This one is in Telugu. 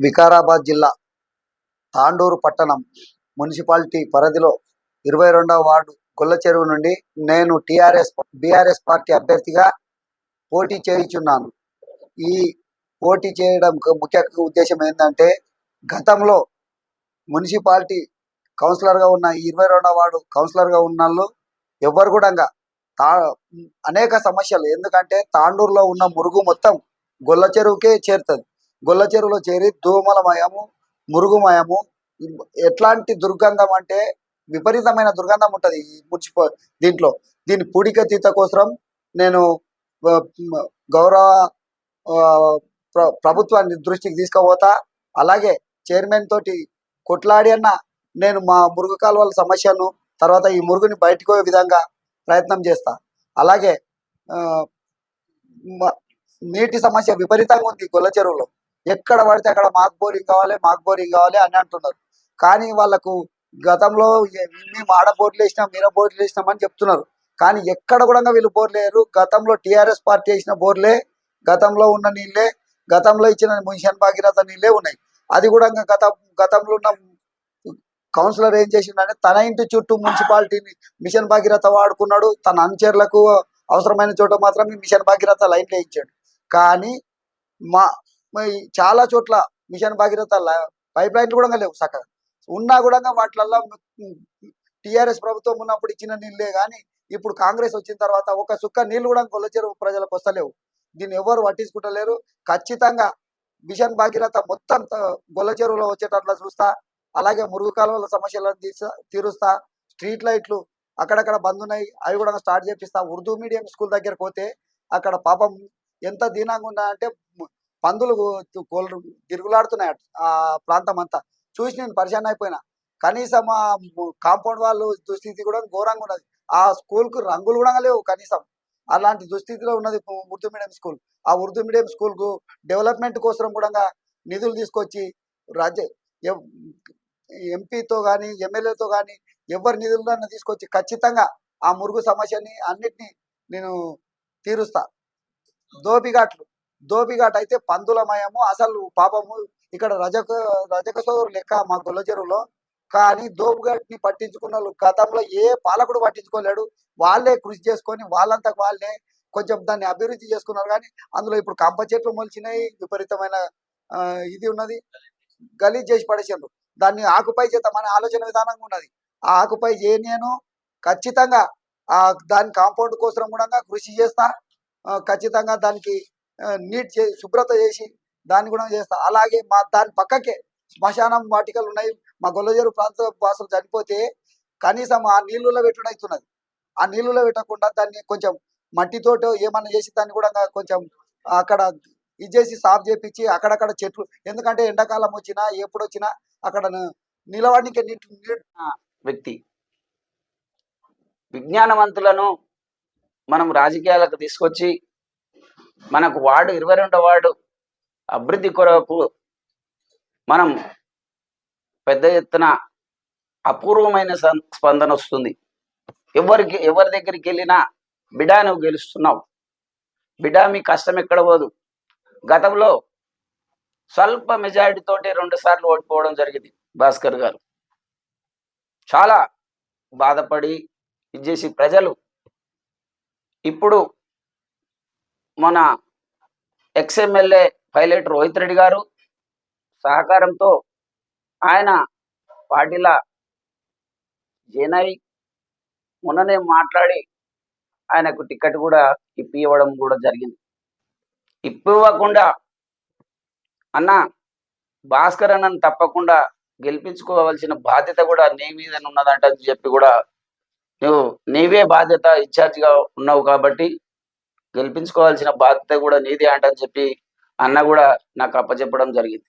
వికారాబాద్ జిల్లా తాండూరు పట్టణం మున్సిపాలిటీ పరిధిలో ఇరవై రెండవ వార్డు గొల్ల చెరువు నుండి నేను టిఆర్ఎస్ బీఆర్ఎస్ పార్టీ అభ్యర్థిగా పోటీ చేయుచున్నాను. ఈ పోటీ చేయడం ముఖ్య ఉద్దేశం ఏంటంటే గతంలో మున్సిపాలిటీ కౌన్సిలర్గా ఉన్న ఇరవై రెండవ వార్డు కౌన్సిలర్గా ఉన్న వాళ్ళు ఎవ్వరు కూడా తా అనేక సమస్యలు. ఎందుకంటే తాండూరులో ఉన్న మురుగు మొత్తం గొల్ల చెరువుకే చేరుతుంది. గొల్ల చెరువులో చేరి దోమలమయము మురుగుమయము ఎట్లాంటి దుర్గంధం అంటే విపరీతమైన దుర్గంధం ఉంటుంది ఈ దీంట్లో. దీని పూడికతీత కోసం నేను గౌరవ ప్రభుత్వాన్ని దృష్టికి తీసుకుపోతా. అలాగే చైర్మన్ తోటి కొట్లాడి అన్న నేను మా మురుగు కాలువల సమస్యను తర్వాత ఈ మురుగుని బయటకు విధంగా ప్రయత్నం చేస్తా. అలాగే నీటి సమస్య విపరీతంగా ఉంది గొల్ల చెరువులో. ఎక్కడ పడితే అక్కడ మాక్ బోరింగ్ కావాలి మాక్ బోరింగ్ కావాలి అని అంటున్నారు. కానీ వాళ్ళకు గతంలో మేము ఆడ బోర్లు వేసినాం మీర బోర్డులు వేసినాం అని చెప్తున్నారు. కానీ ఎక్కడ కూడా వీళ్ళు బోర్లు గతంలో టిఆర్ఎస్ పార్టీ వేసిన బోర్లే గతంలో ఉన్న నీళ్ళే గతంలో ఇచ్చిన మిషన్ భాగీరథ నీళ్ళే ఉన్నాయి. అది కూడా గత గతంలో ఉన్న కౌన్సిలర్ ఏం చేసిండే తన ఇంటి చుట్టూ మున్సిపాలిటీని మిషన్ భాగీరథ వాడుకున్నాడు. తన అనుచరులకు అవసరమైన చోట మాత్రం మిషన్ భాగీరథ లైన్లు వేయించాడు కానీ మా మరి చాలా చోట్ల మిషన్ భాగీరథ పైప్ లైన్లు కూడా లేవు చక్కగా ఉన్నా కూడా వాటిలల్లో టిఆర్ఎస్ ప్రభుత్వం ఉన్నప్పుడు ఇచ్చిన నీళ్ళే కానీ ఇప్పుడు కాంగ్రెస్ వచ్చిన తర్వాత ఒక సుక్క నీళ్ళు కూడా గొల్ల చెరువు ప్రజలకు వస్తలేవు. దీన్ని ఎవరు పట్టించుకుంటలేరు. ఖచ్చితంగా మిషన్ భాగీరథ మొత్తం గొల్ల చెరువులో వచ్చేటట్లా చూస్తా అలాగే మురుగు కాలువల సమస్యలను తీర్చ తీరుస్తా స్ట్రీట్ లైట్లు అక్కడక్కడ బంద్ ఉన్నాయి అవి కూడా స్టార్ట్ చేపిస్తా. ఉర్దూ మీడియం స్కూల్ దగ్గరకు పోతే అక్కడ పాపం ఎంత దీనంగా ఉన్నా అంటే పందులు కోళ్ళు తిరుగులాడుతున్నాయి అటు ఆ ప్రాంతం అంతా. చూసి నేను పరిశాన్ అయిపోయినా. కనీసం ఆ కాంపౌండ్ వాళ్ళు దుస్థితి కూడా ఘోరంగా ఉన్నది. ఆ స్కూల్కు రంగులు కూడా లేవు కనీసం. అలాంటి దుస్థితిలో ఉన్నది ఉర్దూ మీడియం స్కూల్. ఆ ఉర్దూ మీడియం స్కూల్కు డెవలప్మెంట్ కోసం కూడా నిధులు తీసుకొచ్చి రాజ్య ఎంపీతో కానీ ఎమ్మెల్యేతో కానీ ఎవరి నిధులను తీసుకొచ్చి ఖచ్చితంగా ఆ మురుగు సమస్యని అన్నిటినీ నేను తీరుస్తా. దోబిఘాట్లు ధోబిఘాట్ అయితే పందులమయము అసలు పాపము ఇక్కడ రజక రజక సోదరు లెక్క మా గొల్ల చెరువులో కానీ దోబిఘాట్ని పట్టించుకున్న వాళ్ళు గతంలో ఏ పాలకుడు పట్టించుకోలేడు. వాళ్ళే కృషి చేసుకొని వాళ్ళంతా వాళ్ళే కొంచెం దాన్ని అభివృద్ధి చేసుకున్నారు. కానీ అందులో ఇప్పుడు కంప చెట్లు మొలిచినాయి. విపరీతమైన ఆ, ఇది ఉన్నది. గలీజ్ చేసి పడేసారు దాన్ని ఆకుపై చేద్దామనే ఆలోచన విధానంగా ఉన్నది. ఆ ఆకుపై చేయను ఖచ్చితంగా ఆ దాని కాంపౌండ్ కోసం కూడా కృషి చేస్తా. ఖచ్చితంగా దానికి నీట్ చేసి శుభ్రత చేసి దాన్ని కూడా చేస్తా. అలాగే మా దాని పక్కకే శ్మశానం వాటికలు ఉన్నాయి. మా గొల్లజేరు ప్రాంత వాసులు చనిపోతే కనీసం ఆ నీళ్ళలో పెట్టడం అవుతున్నది. ఆ నీళ్ళలో పెట్టకుండా దాన్ని కొంచెం మట్టితోటో ఏమన్నా చేసి దాన్ని కూడా కొంచెం అక్కడ ఇది చేసి సాఫ్ చేపించి అక్కడక్కడ చెట్లు ఎందుకంటే ఎండాకాలం వచ్చినా ఎప్పుడు వచ్చినా అక్కడ నిలవడానికి నీటి వ్యక్తి. విజ్ఞానవంతులను మనం రాజకీయాలకు తీసుకొచ్చి మనకు వార్డు ఇరవై రెండో వార్డు అభివృద్ధి కొరకు మనం పెద్ద ఎత్తున అపూర్వమైన స్పందన వస్తుంది. ఎవరికి ఎవరి దగ్గరికి వెళ్ళినా బిడా నువ్వు గెలుస్తున్నావు. బిడా మీ కష్టం ఎక్కడ పోదు. గతంలో స్వల్ప మెజారిటీతోటి రెండు సార్లు ఓడిపోవడం జరిగింది భాస్కర్ గారు. చాలా బాధపడి ఇది చేసి ప్రజలు ఇప్పుడు మన ఎక్స్ఎమ్మెల్యే పైలట్ రోహిత్ రెడ్డి గారు సహకారంతో ఆయన పార్టీల జైనై మొన్ననే మాట్లాడి ఆయనకు టికెట్ కూడా ఇప్పి ఇవ్వడం కూడా జరిగింది. ఇప్పివ్వకుండా అన్న భాస్కర్ అన్నను తప్పకుండా గెలిపించుకోవాల్సిన బాధ్యత కూడా నీ మీద ఉన్నదంట అని చెప్పి కూడా నువ్వు నీవే బాధ్యత ఇన్ఛార్జిగా ఉన్నావు కాబట్టి గెలిపించుకోవాల్సిన బాధ్యత కూడా నీదే అంటని చెప్పి అన్న కూడా నాకు అప్పచెప్పడం జరిగింది.